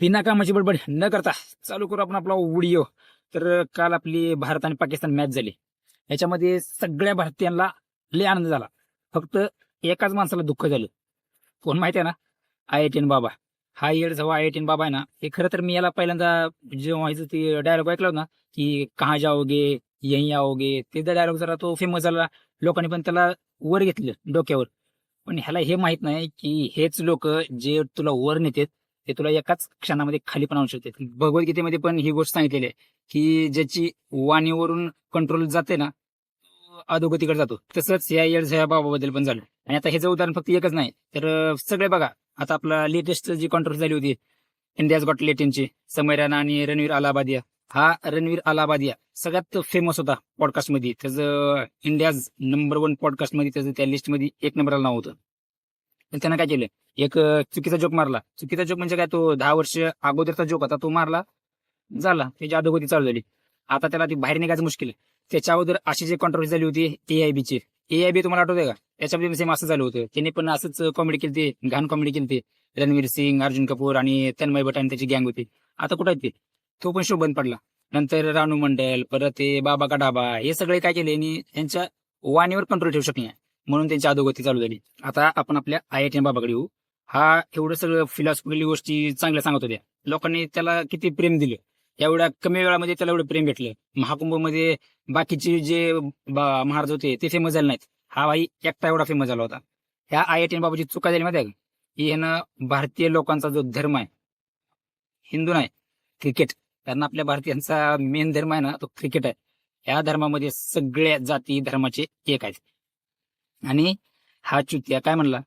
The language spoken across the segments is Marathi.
बिना कामाची बडबड न करता चालू करू आपण आपला व्हिडिओ. तर काल आपली भारत आणि पाकिस्तान मॅच झाली. याच्यामध्ये सगळ्या भारतीयांना लय आनंद झाला. फक्त एकाच माणसाला दुःख झालं. कोण माहिती आहे ना? आय आय बाबा. हा येड जेव्हा आय आय बाबा आहे ना हे खरं तर मी याला पहिल्यांदा जेव्हा ह्याचं ते डायलॉग ऐकला होता ना की कहा जाओगे यही आओगे ते डायलॉग जरा तो फेमस झाला. लोकांनी पण त्याला वर घेतलं डोक्यावर. पण ह्याला हे माहीत नाही की हेच लोक जे तुला वर नेतात ते तुला एकाच क्षणामध्ये खाली पण आणू शकते. भगवद्गीतेमध्ये पण ही गोष्ट सांगितलेली आहे की ज्याची वाणीवरून कंट्रोल जाते ना अधोगतीकडे जातो. तसंच या येड झया बाबाबद्दल पण झालं. आणि आता ह्याचं उदाहरण फक्त एकच नाही तर सगळे बघा आता आपला लेटेस्ट जी कॉन्ट्रोल झाली होती इंडियाज गॉट लेटिनची समय राणा आणि रणवीर अलाहाबादिया हा रणवीर अलाहाबादिया सगळ्यात फेमस होता पॉडकास्टमध्ये. त्याचं इंडियाज नंबर वन पॉडकास्टमध्ये त्याचं त्या लिस्टमध्ये एक नंबरला नाव होतं. पण त्यांना काय केलं? एक चुकीचा जोक मारला. चुकीचा जोक म्हणजे काय? तो दहा वर्ष अगोदरचा जोक होता. तो मारला. झाला. त्याची अधोगती चालू झाली. आता त्याला ती बाहेर निघायचं मुश्किल आहे. त्याच्या अगोदर अशी जी कॉन्ट्रोवर्सी झाली होती एआयबी ची. एआयबी तुम्हाला आठवतंय का? त्याच्यामध्ये सेम असं झालं होतं. त्यांनी पण असंच कॉमेडी केली घाण कॉमेडी केली रणवीर सिंग अर्जुन कपूर आणि तन्मय भट आणि त्याची गँग होती. आता कुठं आहे ते? तो पण शो बंद पडला. नंतर रानू मंडल परत ते बाबा का डाबा हे सगळे काय केले? आणि त्यांच्या वाणीवर कंट्रोल ठेवू शकले नाही. म्हणून त्यांची अधोगती चालू झाली. आता आपण आपल्या आय आय टी बाबाकडे येऊ. हा एवढं सगळं फिलॉसॉफिकली गोष्टी चांगल्या सांगत होत्या. लोकांनी त्याला किती प्रेम दिलं. एवढ्या कमी वेळामध्ये त्याला एवढं प्रेम भेटलं. महाकुंभमध्ये बाकीचे जे महाराज होते ते फेमस झाले नाहीत. हा भाई एकटा एवढा फेमस झाला होता. ह्या आय आय टी बाबाची चुका झाली माहिती आहे की? ह्यानं भारतीय लोकांचा जो धर्म आहे हिंदू नाही क्रिकेट कारण आपल्या भारतीयांचा मेन धर्म आहे ना तो क्रिकेट आहे. या धर्मामध्ये सगळ्या जाती धर्माचे एक आहेत. आणि हा चुतिया काय म्हणला?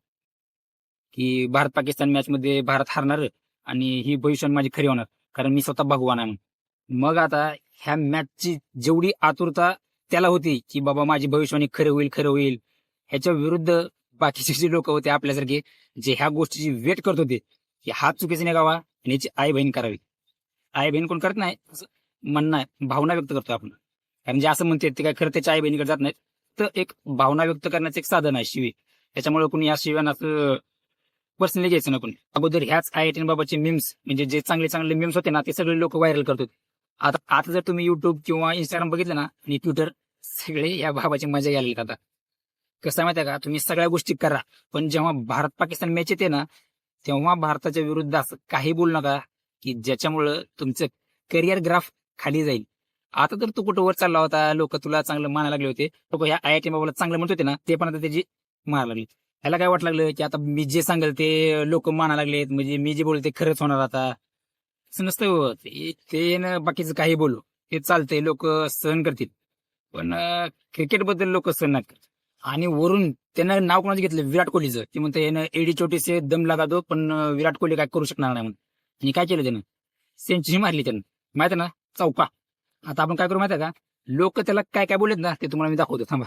की भारत पाकिस्तान मॅच मध्ये भारत हारणार आणि ही भविष्यात माझी खरी होणार कारण मी स्वतः भगवान आहे मग आता ह्या मॅचची जेवढी आतुरता त्याला होती की बाबा माझी भविष्यवाणी खरं होईल खरं होईल ह्याच्या विरुद्ध बाकीचे जे लोक होते आपल्यासारखे जे ह्या गोष्टीची वेट करत होते की हा चुकीचे नाही गावा आणि याची आई बहीण करावी. आई बहीण कोण करत नाही म्हणणं आहे भावना व्यक्त करतो आपण. कारण जे असं म्हणते ते काय खरं त्याच्या आई बहिणीकडे जात नाहीत. फक्त एक भावना व्यक्त करण्याचं एक साधन आहे शिवी. त्याच्यामुळे कुणी या शिव्यानं असं पर्सनली घ्यायचं ना कोणी अगोदर ह्याच आय आय बाबाचे मिम्स म्हणजे जे चांगले चांगले मिम्स होते ना ते सगळे लोक व्हायरल करत होते. आता आता जर तुम्ही युट्यूब किंवा इंस्टाग्राम बघितलं ना आणि ट्विटर सगळे या बाबाची मजा घ्यायला आता. कसं माहितीये माहिती का? तुम्ही सगळ्या गोष्टी करा पण जेव्हा भारत पाकिस्तान मॅच येते ना तेव्हा भारताच्या विरुद्ध असं काही बोलू नका की ज्याच्यामुळं तुमचं करिअर ग्राफ खाली जाईल. आता तर तू कुठं वर चालला होता? लोक तुला चांगलं मानायला लागले होते. लोक ह्या आय आय टी बाबाला चांगलं म्हणत होते ना ते पण आता त्याची मारा लागली. ह्याला काय वाटलं लागलं की आता मी जे सांगेल ते लोक मानायला लागलेत. म्हणजे मी जे बोलते ते खरंच होणार आता. नसतं ते ना बाकीचं काही बोलू. ते चालतंय. लोक सहन करतील. पण क्रिकेटबद्दल लोक सहन नाही करत. आणि वरून त्यानं नाव कोणाचं घेतलं? विराट कोहलीचं. की म्हणतं यानं एडी चोटीचे दम लागा पण विराट कोहली काय करू शकणार नाही म्हणून. आणि काय केलं त्यानं? सेंचुरी मारली त्यानं. माहिती ना? चौका. आता आपण काय करू माहिती आहे का? लोक त्याला काय काय बोलत ना ते तुम्हाला मी दाखवतो थांबा.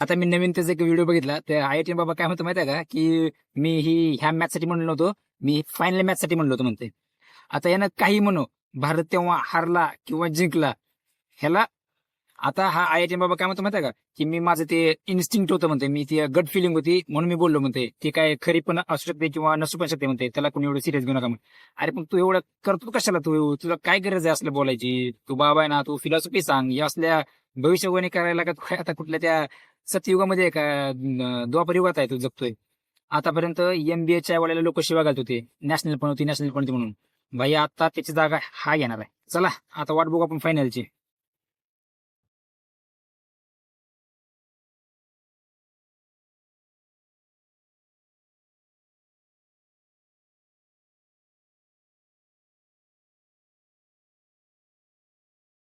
आता मी नवीन त्याचा एक व्हिडिओ बघितला. तर आय टी बाबा काय म्हणतो माहिती आहे का? की मी ही ह्या मॅच साठी म्हणलो नव्हतो मी फायनल मॅच साठी म्हणलो होतो म्हणते आता यानं काही म्हणू. भारत तेव्हा हारला किंवा जिंकला ह्याला आता हा आय आय टी बाबा काय म्हणतो माहिती आहे का? की मी माझं ते इन्स्टिंक्ट होतं म्हणते मी ती गट फिलिंग होती म्हणून मी बोललो म्हणते ती काय खरी पण असू शकते किंवा नसू पण शकते म्हणते त्याला कोणी एवढं सिरियस घेऊ नका म्हणते. अरे पण तू एवढं करतो कशाला तू? तुला काय गरज आहे असलं बोलायची? तू बाबा आहे ना तू फिलॉसॉफी सांग. या असल्या भविष्यवाणी करायला का काय आता कुठल्या त्या सत्ययुगामध्ये का द्वापर युगात आहे तू जगतोय. आतापर्यंत एमबीएच्या वेळेला लोक शिवा घालत होते. नॅशनल पण होती नॅशनल पण होती म्हणून. भाई आता त्याची जागा हा येणार आहे. चला आता वाट बघू आपण फायनलची